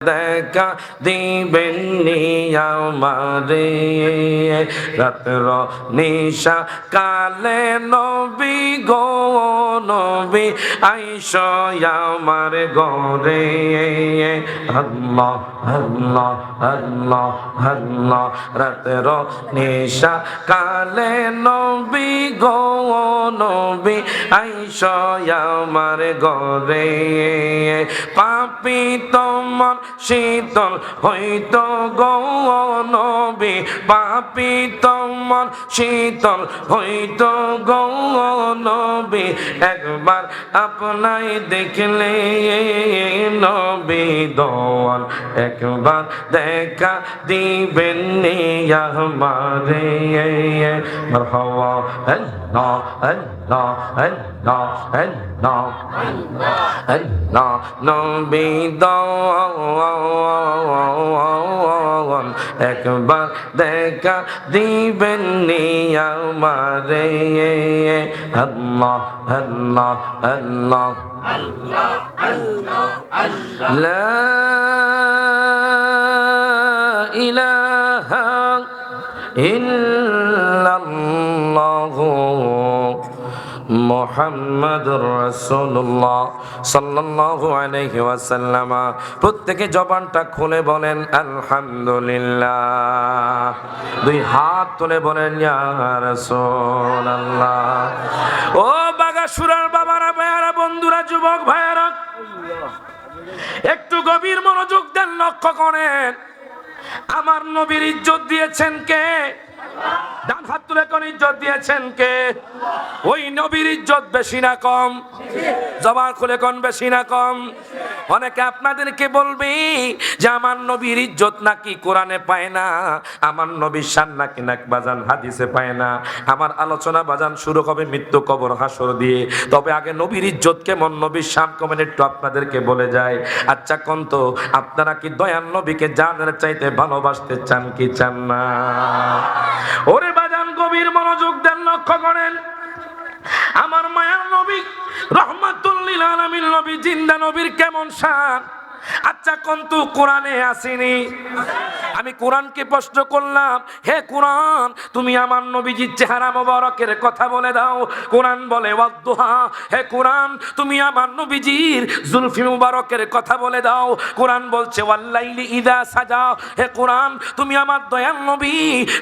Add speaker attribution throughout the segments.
Speaker 1: দেখা দিবেন আমারে। রাত্র নিশা কালে নবী গো নবী, আইস আমার গরে আল্লাহ আল্লাহ আল্লাহ আল্লাহ, রাত্র নিশা কালে নবী গো নবী, আইস আমার গরে পাপি তোমার শীতল হইত গো নবী পাপি তোমার শীতল হইত গো নবী, একবার আপনাই দেখলে নবী দোয়াল, একবার দেখা দিবেন আমারে। মারহাবা আল্লাহ। একবার দেখা দিবেন আমারে। আল্লাহ আল্লাহ আল্লাহ। আল্লাহ আল্লাহ আল্লাহ ইলাহা ইল্লাল্লাহু প্রত্যেকে জবানটা খুলে বলেন, আলহামদুলিল্লাহ। দুই হাত তুলে বলেন ও বাগাসুরার বাবারা, ভাইয়ারা, বন্ধুরা, যুবক ভাইয়ারা, একটু গভীর মনোযোগ দেন, লক্ষ্য করেন। আমার নবীর ইজ্জত দিয়েছেন কে? হাত কোন ইজ্জত দিয়েছেন কে? ওই নবীর ইজ্জত বেশি না কম। জবান খুলে কোন বেশি না কম। অনেকে আপনাদেরকে বলবে যে আমার নবীর ইজ্জত নাকি কোরআনে পায় না, আমার নবীর শান নাকি নাক বাজান হাদিসে পায় না। আমার আলোচনা বাজান শুরু হবে মৃত্যু কবর হাসর দিয়ে। তবে আগে নবীর ইজ্জত কেমন, নবীর শান কমেন একটু আপনাদেরকে বলে যায়। আচ্ছা কোন তো, আপনারা কি দয়াল নবীকে জানের চাইতে ভালোবাসতে চান কি চান না? ওরে গভীর মনোযোগ দেন, লক্ষ্য করেন। আমার মায়ার নবী রহমাতুল্লিল আলামিন নবী, জিন্দা নবীর কেমন শান। আচ্ছা কন্তু, কোরআনে আসেনি। আমি কোরআনকে প্রশ্ন করলাম, হে কোরআন, তুমি আমার নবীজির চেহারা মোবারকের কথা বলে দাও। কোরআন বলে, ওয়াদ্দুহা, হে কোরআন, তুমি আমার নবীজির জুলফি মুবারকের কথা বলে দাও। কোরআন বলছে, ওয়াল্লাইলি ইদা সাজা। হে কোরআন, তুমি আমার দয়াল নবী,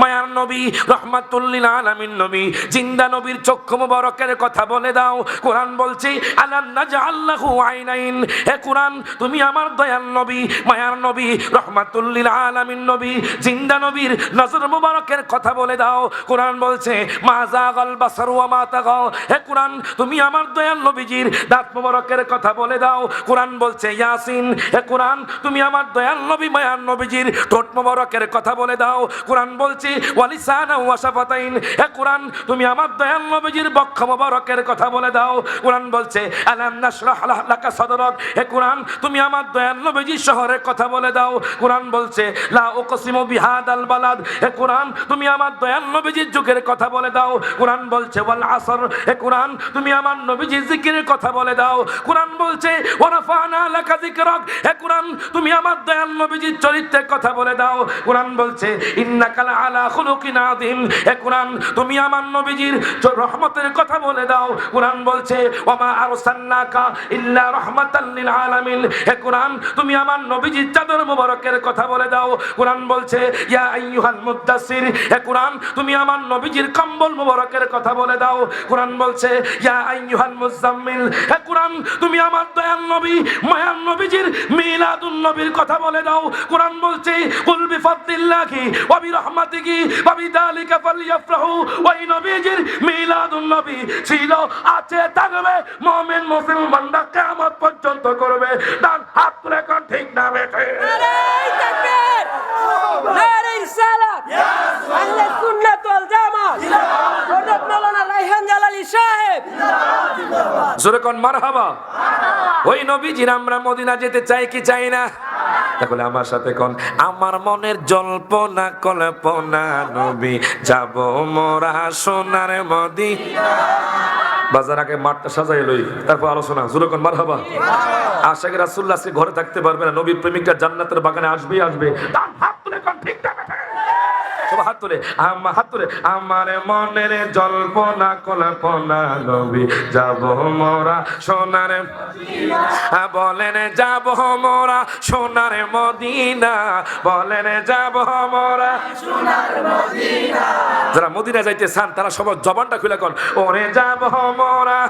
Speaker 1: মায়ার নবী রহমাতুল্লিল আলামিন নবী, জিন্দা নবীর চক্ষু মুবারকের কথা বলে দাও। কোরআন বলছে আলাম নাজআল্লাহু আইনাইন। হে কোরআন, তুমি আমার দয়াল নবী, মায়ার নবী রহমাতুল্লিল আলামিন নবী, জিন্দা নবীর নজর মুবারকের কথা বলে দাও। কোরআন বলছে মাজা গল বাসার ওয়া মা তাগাও। হে কোরআন, তুমি আমার দয়াল নবীজির দাঁত মুবারকের কথা বলে দাও। কোরআন বলছে, ইয়াসিন, হে কোরআন, তুমি আমার দয়াল নবী, মায়ার নবীজির ঠোঁট মুবারকের কথা বলে দাও। কোরআন বলছে, ওয়ালিসানা ওয়া শাফাতাইন। হে কোরআন, তুমি আমার দয়াল নবীজির বক্ষ মুবারকের কথা বলে দাও। কোরআন বলছে, আলাম নাশরাহ লাকা সাদরাক? হে কোরআন, তুমি আমার দয়াল শহরের কথা বলে দাও। কোরআন বলছে, লা উকসিমু বিহাদাল বালাদ। হে কোরআন, তুমি আমার দয়াল নবীজির যুগের কথা বলে দাও। কোরআন বলছে, ওয়াল আসর। হে কোরআন, তুমি আমার নবীজির জিকিরের কথা বলে দাও। কোরআন বলছে ওয়ারাফানা লাকা যিকরাক। হে কোরআন, তুমি আমার দয়াল নবীজির চরিত্রের কথা বলে দাও। কোরআন বলছে ইন্নাকা আলা খুলুকিন আযীম। হে কোরআন, তুমি আমার নবীজির রহমতের কথা বলে দাও। কোরআন বলছে ওয়ামা আরসালনাকা ইল্লা রাহমাতাল লিল আলামিন। হে কোরআন তুমি আমার নবীজির চাদর মুবারকের কথা বলে দাও। কোরআন বলছে, ইয়া আইয়ুহাল মুদ্দাসসির হে কোরআন, তুমি আমার নবীজির কম্বল মুবারকের কথা বলে দাও। কোরআন বলছে, ইয়া আইয়ুহাল মুজাম্মিল হে কোরআন, তুমি আমার দয়াল নবী, মায়ার নবীজির মিলাদুন নবীর কথা বলে দাও। কোরআন বলছে, কুল বিফাদলিল্লাহি ওয়া বিরহমাতিহি ওয়া বিযালিকা ফালইফরাহু ওই নবীজির মিলাদুন নবী ছিল, আছে, থাকবে, মুমিন, মুসলমানরা কিয়ামত পর্যন্ত করবে। ডান হাত তুলে কোন ঠিক না বেঠে
Speaker 2: নারাই তাকবীর নারাই রিসালাত আহলে সুন্নাত ওয়াল জামাত। হযরত মাওলানা রায়হান জালালী সাহেব।
Speaker 1: জোরে কোন মারহাবা? ওই নবীজির আমরা মদিনা যেতে চাই কি চাই না? তাহলে আমার সাথে কোন? আমার মনের জল্পনা কল্পনা নবী। যাব মোরা সোনার মদি বাজার আগে মাঠটা সাজাই লই তারপর আলোচনা জুরকন কোন মারহাবা? আশাকে রাসুল্লাহ ঘরে থাকতে পারবে না নবীর প্রেমিকটা জান্নাতের বাগানে আসবে আসবে তার হাত তুলে কোন ঠিক না বেটা? সব হাত তুলে আমার হাত তুলে আমার মনের জল্পনা কল্পনা নবী যাব মোরা সোনার বলেন যাব মোরা সোনার মদিনা, বলেন যাব মোরা যারা মদিনা যাইতে চান, তারা সবার জবানটা খুলে কন, ওরে যাব মোরা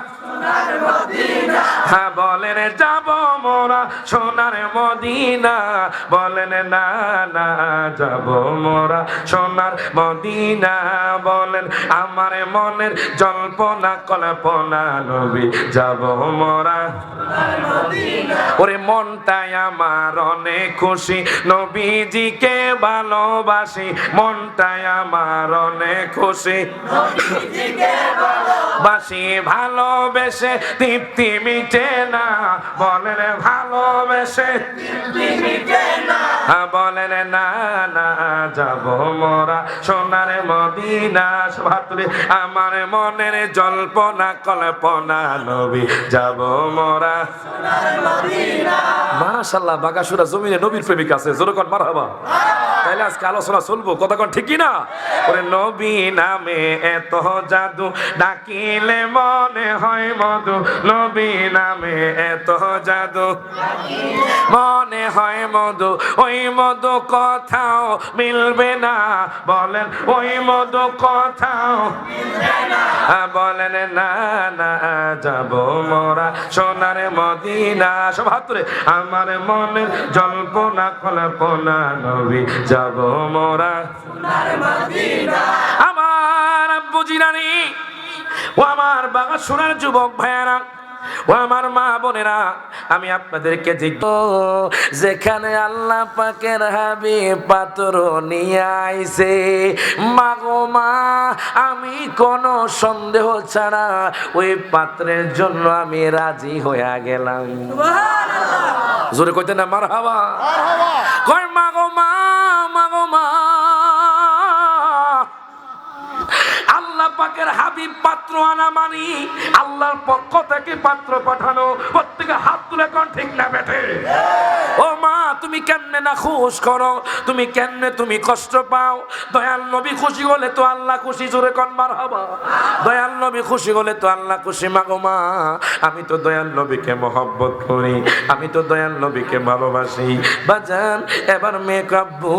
Speaker 1: হ্যাঁ বলেন যাব মোরা সোনার মদিনা। বলেন না না যাব মোরা সোনার মদিনা। বলেন আমার মনের জল্পনা কল্পনা নবী যাব মোরা। ওরে মনটাই আমার অনেক খুশি নবীজিকে ভালোবাসি। মনটাই আমার অনেক খুশি। বাসি ভালোবেসে তৃপ্তি মিটে না। বলেন ভালোবেসে। হ্যাঁ, বলেন না না যাব মোরা সোনার মদিনা তুলে আমার মনের জল্পনা কল্পনা নবী যাব মোরা মাশাল্লাহ বাগাসুরা জমিনে নবীর প্রেমিক আছে। জোরকন মারহাবা। তাইলে আজকে আলোচনা চলবো কতক্ষণ ঠিকই না ওরে নবী নামে এত জাদু ডাকিলে মনে হয় মধু। নবী নামে এত জাদু মনে হয় মধু। ওই মধু কথাও মিলবে না। বলেন ওই মধু কথাও হ্যাঁ, বলেন, না না, যাব মোরা সোনার মদিনা। সব হাত তুলে আমার মনের জল্পনা, কল্পনা, নবী, যাব মোরা আমার বুঝিরানি ও আমার বাবা সোনার যুবক ভাইয়ারা ও আমার মা বোনেরা আমি আপনাদেরকে জিজ্ঞ- যেখানে আল্লাহ পাকের হাবি পাত্র নিয়ে আইছে মাগো মা আমি কোনো সন্দেহ ছাড়া ওই পাত্রের জন্য আমি রাজি হয়ে গেলাম। জোরে কইতে না মার হাওয়া কয় মাগো মা পাকের হাবিব পাত্র আনা মানি আল্লাহর পক্ষ থেকে পাত্র পাঠানো। প্রত্যেকে হাত তুলে কোন ঠিক না বেঠে? ও মা, তুমি কেমনে না খুশ করো? তুমি কেমনে তুমি কষ্ট পাও? দয়াল নবী খুশি হলে তো আল্লাহ খুশি, জোরে কন মার হবা দয়াল নবী খুশি হলে তো আল্লাহ খুশি মাগো মা। আমি তো দয়াল নবীকে মহব্বত করি, আমি তো দয়াল নবীকে ভালোবাসি। বাজান এবার মেয়ে কাব্বু,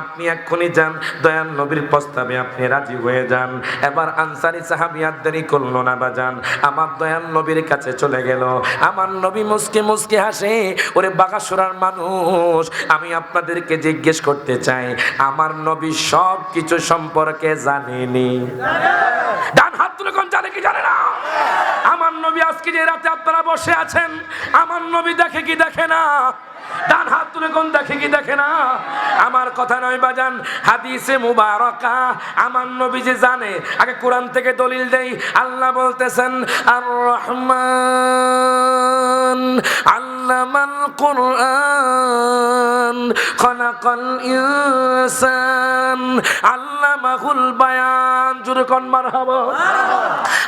Speaker 1: আপনি এক্ষুনি যান, দয়াল নবীর প্রস্তাবে আপনি রাজি হয়ে যান। এবার আনসারি সাহাবি আর দেরি করল না বাজান আমার দয়াল নবীর কাছে চলে গেল। আমার নবী মুসকে মুসকে হাসে, ওরে বাগাসুরার মানুষ, আমি আপনাদেরকে জিজ্ঞেস করতে চাই, আমার নবী সব কিছু সম্পর্কে জানেনি? ডান হাত তুলে কোন জানে কি জানে না? আমার নবী আজকে যে রাতে আপনারা বসে আছেন, আমার নবী দেখে কি দেখে না? ডান হাত তুলে কোন দেখে কি দেখে না? আমার কথা নয় বাজান, হাদিসে মুবারকা। আমার নবী যে জানে, আগে কোরআন থেকে দলিল দেই। আল্লাহ বলতেছেন, আর রহমান আল্লামাল কোরআন। খলাকাল ইনসান। আল্লামাহুল বায়ান। জুরে কোন মারহাবা।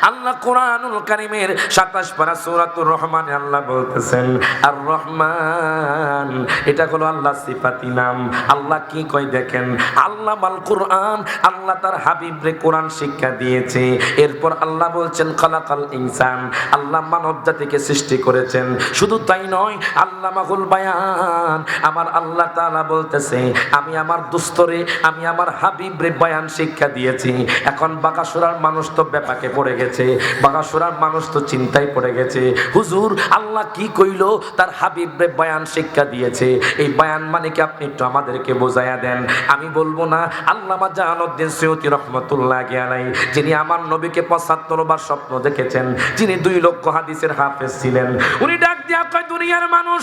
Speaker 1: আল্লাহ কোরআনুল কারিমের 27 পারা সূরাতুর রহমান আল্লাহ বলতেছেন আর রহমান এটা হলো আল্লাহ সিফাতি নাম। আল্লাহ কি দেখেন? আল্লাহ মাল কোরআন, আল্লাহ তার হাবিব রে কোরআন শিক্ষা দিয়েছে। এরপর আল্লাহ বলছেন, খালাকাল ইনসান। আল্লাহ মানব জাতিকে সৃষ্টি করেছেন। শুধু তাই নয় আল্লাহ মাহুল বায়ান। আমার আল্লাহ তাআলা বলতেছে, আমি আমার দুস্তরে, আমি আমার হাবিব রে বয়ান শিক্ষা দিয়েছি। এখন বাকাসুরার মানুষ তো ব্যাপাকে পড়ে গেছে বাকাসুরার মানুষ তো চিন্তায় পড়ে গেছে। হুজুর, আল্লাহ কি কইলো? তার হাবিব রে বয়ান শিক্ষা দিয়েছে। এই বয়ান মানে কি আপনি একটু আমাদেরকে বোঝাইয়া দেন? আমি বলব না, আল্লামা জাহানুদ্দিন সৈয়দি রহমতুল্লাহ আলাই যিনি আমার নবীকে পঁচাত্তর বার স্বপ্ন দেখেছেন, যিনি দুই লক্ষ হাদিসের হাফেজ ছিলেন। উনি ডাক দিয়া কয়, দুনিয়ার মানুষ,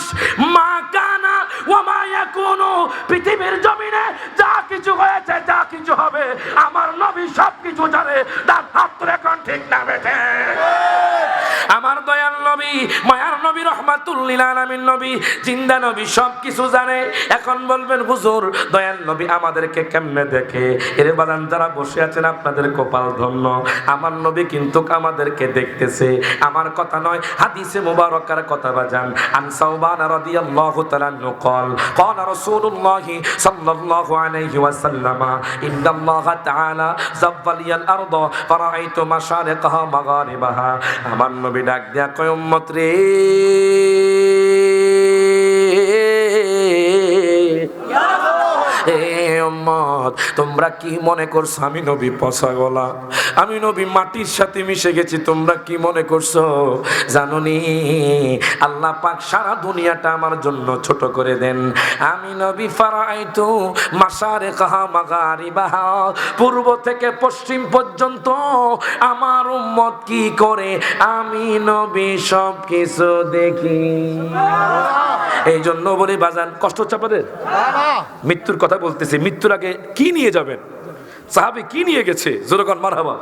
Speaker 1: মা কানা ও মা ইয়াকুনু পৃথিবীর জমিনে যা কিছু হয়েছে যা কিছু হবে আমার নবী সব কিছু জানে তার হাত তুলে কোন ঠিক না বেঠে আমার দয়াল নবী মায়ার নবী রহমাতুল্লিল আলামিন নবী জিন্দা নবী সব কিছু জানে এখন বলবেন হুজুর দয়াল নবী আমাদেরকে কেমনে দেখে এর বাদান যারা বসে আছেন আপনাদের কপাল ধন্য আমার নবী কিন্তু আমাদেরকে দেখতেছে আমার কথা নয় হাদিসে মুবারকার কথা বাজান আন সাওবান রাদিয়াল্লাহু তাআলা আনহু قال قال رسول الله صلى الله عليه وسلم إن الله تعالى زوى لي الأرض فرأيت مشارقها مغاربها আমার নবী ডাক দিয়া কয় উম্মত রে তোমরা কি মনে করছ আমি নবী পচা গলা আমি নবী মাটির সাথে মিশে গেছি তোমরা কি মনে করছ? জাননি? আল্লাহ পাক সারা দুনিয়াটা আমার জন্য ছোট করে দেন। আমি নবী ফারাইতু মাসারে কাহা মাগারিবাহা পূর্ব থেকে পশ্চিম পর্যন্ত আমার উম্মত কি করে? আমি নবী সব কিছু দেখি। এই জন্য বলে বাজান কষ্ট হচ্ছে আপনাদের? মৃত্যুর কথা বলতেছি। মৃত্যুর আগে কি নিয়ে যাবেন? সাহাবি কি নিয়ে গেছে? জোরকন মারহাবা।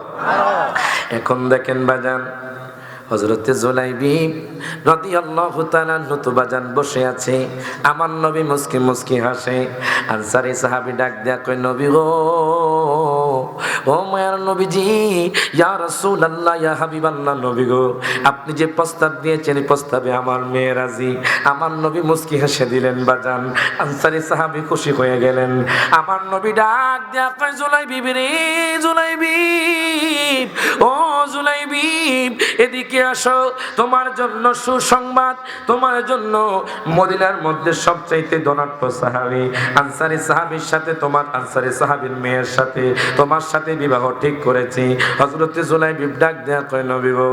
Speaker 1: এখন দেখেন বাজান হজরতে জোলাইবি নদী আল্লাহ নতু বাজান বসে আছে, আমার নবী মুসকি মুসকি হাসে আনসারি সাহাবি ডাক দেয়া কই নবী গো আপনি যে প্রস্তাব দিয়েছেন প্রস্তাবে আমার মেয়ে রাজি। আমার নবী মুস্কি হেসে দিলেন, বাজান, আনসারি সাহাবি খুশি হয়ে গেলেন। আমার নবী ডাক দেয়া ও জুলাইবি, এদিকে আসো, তোমার জন্য সুসংবাদ, তোমার জন্য মদিনার মধ্যে সবচাইতে ধনাঢ্য সাহাবি। আনসারি সাহাবির সাথে, তোমার আনসারি সাহাবির মেয়ের সাথে, তোমার সাথে বিবাহ ঠিক করেছি। হজরতে জুলাইবি ডাক দেয়া কয়, নবী গো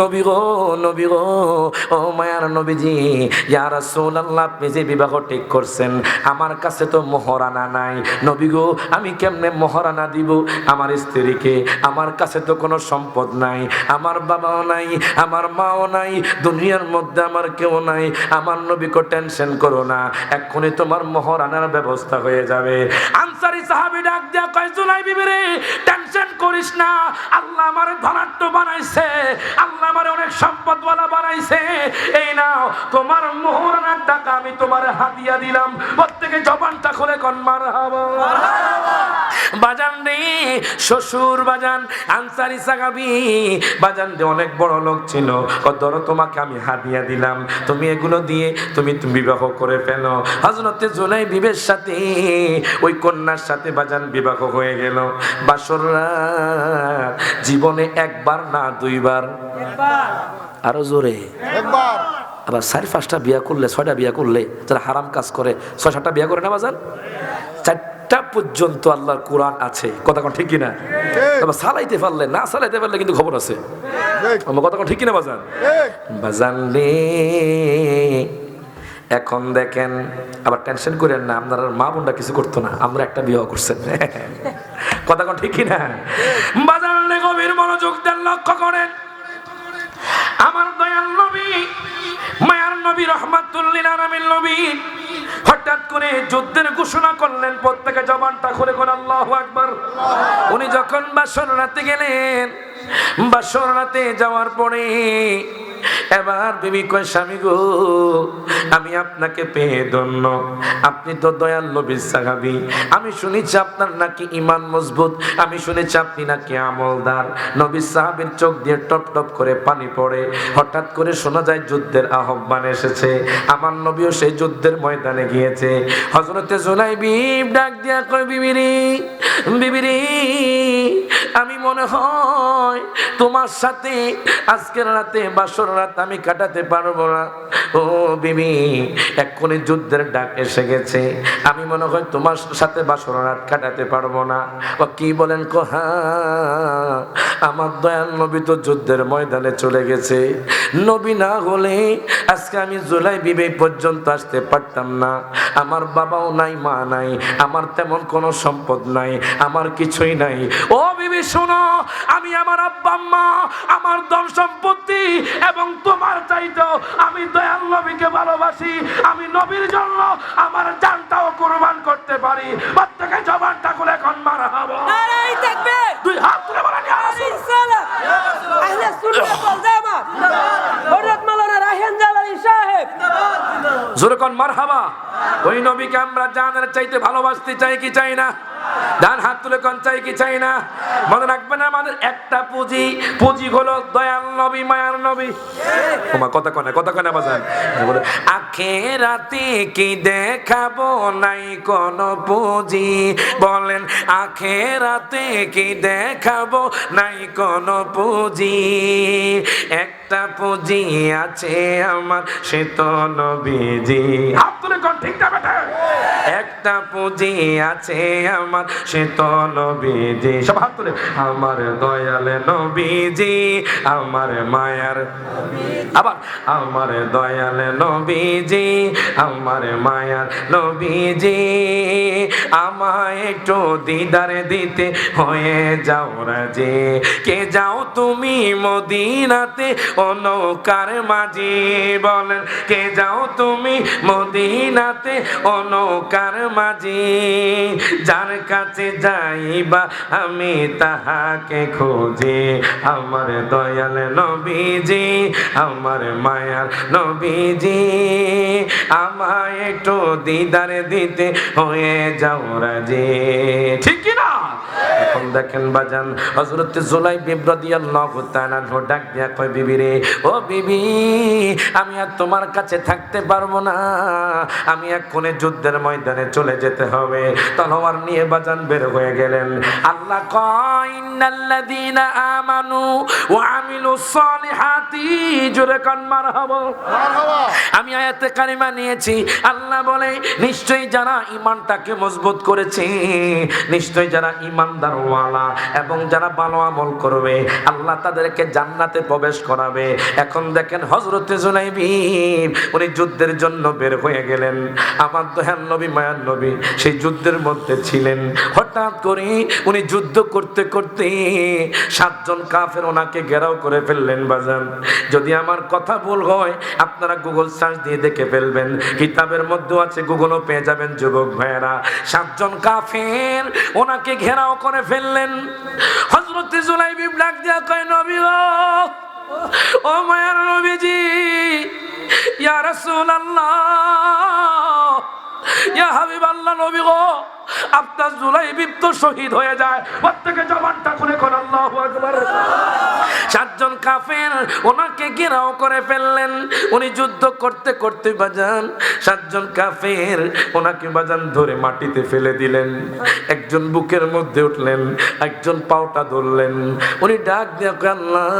Speaker 1: নবী গো নবী গো, ও মায়ার নবীজি, ইয়া রাসূলুল্লাহ, আপনি যে বিবাহ ঠিক করছেন, আমার কাছে তো মোহরানা নাই। নবী গো, আমি কেমনে মোহরানা দিব? আমার স্ত্রীকে, আমার কাছে তো কোনো সম্পদ নাই, আমার বাবাও নাই, আমার মাও নাই, দুনিয়ার মধ্যে আমার কেউ নাই, আমার নবীকে টেনশন করো না, এক্ষুনি তোমার মোহরানার ব্যবস্থা হয়ে যাবে। আনসারি সাহাবি ডাক দিয়া কয় জুলাই বিবিরে টেনশন করিস না। আল্লাহ আমার ধনাট্য বানাইছে। আল্লাহ আমার অনেক সম্পদওয়ালা বানাইছে। এই নাও, তোমার মোহরানার টাকা আমি তোমার হাতিয়া দিলাম। প্রত্যেকে জবানটা খুলে কন মার বাজান রে, শ্বশুর বাজান, আনসারি সাগাবি। বাজান রে, অনেক বড় লোক ছিল। ধরো তোমাকে আমি হাদিয়া দিলাম। তুমি এগুলো দিয়ে তুমি তুমি বিবাহ করে ফেলো। হজরতে জোলাই বিবের সাথে, ওই কন্যার সাথে বাজান বিবাহ হয়ে গেল। বাসর জীবনে একবার না দুইবার। আরও জোরে।
Speaker 3: একবার।
Speaker 1: আবার চারি পাঁচটা বিয়া করলে ছয়টা বিয়া করলে যারা হারাম কাজ করে ছয় সাতটা বিয়া করে না বাজান? চারটা পর্যন্ত আল্লাহর কোরআন আছে। কথা কোন ঠিক কিনা? তবে চালাইতে পারলে না চালাইতে পারলে কিন্তু খবর আছে। আমার কথা কোন ঠিক কিনা বাজান?
Speaker 3: ঠিক
Speaker 1: বাজান রে এখন দেখেন আবার টেনশন করেন না আপনার মা বোনটা কিছু করতো না আমরা একটা বিবাহ করছেন কথা কোন ঠিক কিনা? বাজান রে গভীর মনোযোগ দেন, লক্ষ্য করেন। আমার দয়াল নবী, মায়ার নবী, রহমাতুল্লিল আলামিন নবী, হঠাৎ করে যুদ্ধের ঘোষণা করলেন, প্রত্যেকে জবানটা খুলে কোন আল্লাহু আকবার। উনি যখন বাসর রাতে গেলেন, বাসর রাতে যাওয়ার পরে এবার বিবি কয়, স্বামী গো, আমি আপনাকে পেয়ে ধন্য। আপনি তো দয়াল নবীর সাহাবি। আমি শুনেছি আপনার নাকি ইমান মজবুত। আমি শুনেছি আপনি নাকি আমলদার। নবীর সাহাবীর চোখ দিয়ে টপ টপ করে পানি পড়ে। হঠাৎ করে শোনা যায় যুদ্ধের আহ্বান এসেছে। আমার নবীও সেই যুদ্ধের ময়দানে গিয়েছে। হজরতে জোলাই বিব ডাক দিয়া কয়, বিবিরি বিবিরি, আমি মনে হয় তোমার সাথে আজকের রাতে বাসর রাত আমি কাটাতে পারব না। ও বিবি, এক্ষুনি যুদ্ধের ডাক এসে গেছে। আমি মনে হয় তোমার সাথে বাসর রাত কাটাতে পারব না। ও কি বলেন কোহা আমার দয়াল নবী তো যুদ্ধের ময়দানে চলে গেছে। নবী না হলে আজকে আমি জুলাই বিবে পর্যন্ত আসতে পারতাম না। আমার বাবাও নাই, মা নাই, আমার তেমন কোনো সম্পদ নাই, আমার কিছুই নাই। ও বিবি, শোনো, আমি আমার আব্বা, আম্মা, আমার ধন সম্পত্তি এবং তোমার চাইতেও আমি দয়াল নবীকে ভালোবাসি আমি নবীর জন্য আমার জানটাও কোরবান করতে পারি। প্রত্যেকে জবান ঠাকুর এখন মারা হব। দুই হাত বলেন মারহাবা। ওই নবীকে আমরা জানের চাইতে ভালোবাসতে চাই কি চাই না? ডান হাত তুলে কোন চাই কি চাই না? মনে রাখবেন আমাদের একটা পুঁজি। পুঁজি হলো দয়াল নবী, মায়ার নবী। তোমার কথা কনে কথা কনে বাজান। আখেরাতে কি দেখাবো? নাই কোন পুঁজি। বলেন আখেরাতে কি দেখাবো? নাই কোন পুঁজি। একটা পুঁজি আছে আমার, সে তো নবীজি। হাত তুলে কোন, ঠিক না, বেটা? একটা পুঁজি আছে আমার সে তো নবীজি। সব হাত তুলে আমার দয়াল নবীজি, আমার মায়ার আবার আমার দয়াল নবীজি, আমার মায়ার নবীজি। আমায় একটু দিদার দিতে হয়ে যাও রাজে। কে যাও তুমি মদিনাতে ও মাঝি বলেন। কে যাও তুমি মদিনাতে ও মাঝি। যার কাছে যাইবা, আমি তাহাকে খুঁজি। আমার দয়াল নবীজি, আমার মায়ার নবীজি, আমায় একটু দিদার দিতে হয়ে যাও রাজি। ঠিক না? এখন দেখেন বাজান নো ডাক দিয়া কয়, বিবি রে, ও বিবি, আমি আর তোমার কাছে থাকতে পারব না। আমি এক্ষুনি যুদ্ধের ময়দানে চলে যেতে হবে। তলোয়ার নিয়ে বাজান বের হয়ে গেলেন। আল্লাহ কয় ইন্নাল্লাযীনা আমানু ওয়া আমিলুস সালিহাতি। জোরে কান মারহাবা। আমি আয়াতে কারিমা নিয়েছি। আল্লাহ বলে নিশ্চয়ই যারা ইমানটাকে মজবুত করেছে নিশ্চয়ই যারা ইমানদার ওয়ালা এবং যারা ভালো আমল করবে আল্লাহ তাদেরকে জান্নাতে প্রবেশ করাবে। এখন দেখেন হজরতে জুলাইবি উনি যুদ্ধের জন্য বের হয়ে গেলেন। আমার দয়াল নবী মায়ার নবী সেই যুদ্ধের মধ্যে ছিলেন। হঠাৎ করে উনি যুদ্ধ করতে করতে সাতজন কাফের ওনাকে ঘেরাও করে ফেললেন বাজান। যদি আমার কথা ভুল হয়, আপনারা গুগল সার্চ দিয়ে দেখে ফেলবেন। কিতাবের মধ্যে আছে, গুগলও পেয়ে যাবেন যুবক ভাইয়েরা। সাতজন কাফের ওনাকে ঘেরাও করে ফেললেন। হজরত জুলাইবি ডাক দিয়া কয়, নবী ও নবীজি, ইয়া রাসূলুল্লাহ, ইয়া হাবিব আল্লাহ নবী গো আপনার জুলাইবি তো শহীদ হয়ে যায়। প্রত্যেকে জবানটা খুলে কোন আল্লাহু সাতজন কাফের, ওনাকে ঘেরাও করে ফেললেন। উনি যুদ্ধ করতে করতে বাজান, সাতজন কাফের, ওনাকে বাজান ধরে মাটিতে ফেলে দিলেন। একজন বুকের মধ্যে উঠলেন, একজন পাওটা ধরলেন। উনি ডাক দিয়ে আল্লাহ।